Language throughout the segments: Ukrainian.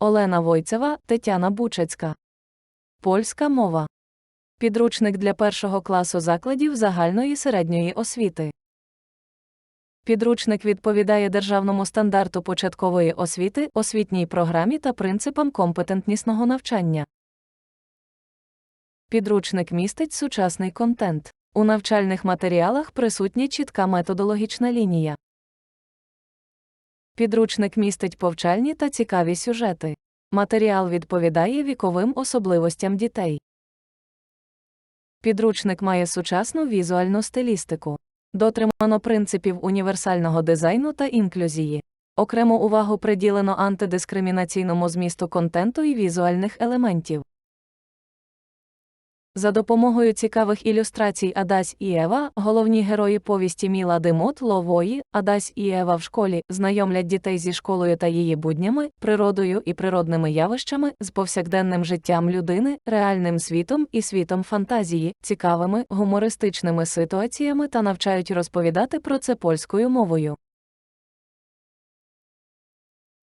Олена Войцева, Тетяна Бучацька. Польська мова. Підручник для першого класу закладів загальної середньої освіти. Підручник відповідає державному стандарту початкової освіти, освітній програмі та принципам компетентнісного навчання. Підручник містить сучасний контент. У навчальних матеріалах присутня чітка методологічна лінія. Підручник містить повчальні та цікаві сюжети. Матеріал відповідає віковим особливостям дітей. Підручник має сучасну візуальну стилістику. Дотримано принципів універсального дизайну та інклюзії. Окрему увагу приділено антидискримінаційному змісту контенту і візуальних елементів. За допомогою цікавих ілюстрацій Адась і Ева, головні герої повісті Міла Демот Лової, Адась і Ева в школі знайомлять дітей зі школою та її буднями, природою і природними явищами, з повсякденним життям людини, реальним світом і світом фантазії, цікавими, гумористичними ситуаціями та навчають розповідати про це польською мовою.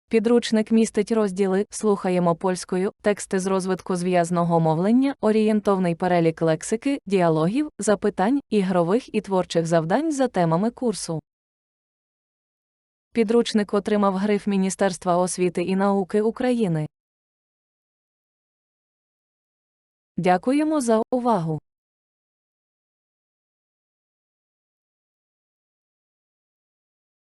Підручник містить розділи Слухаємо польською, тексти з розвитку зв'язного мовлення, орієнтовний перелік лексики, діалогів, запитань, ігрових і творчих завдань за темами курсу. Підручник отримав гриф Міністерства освіти і науки України. Дякуємо за увагу!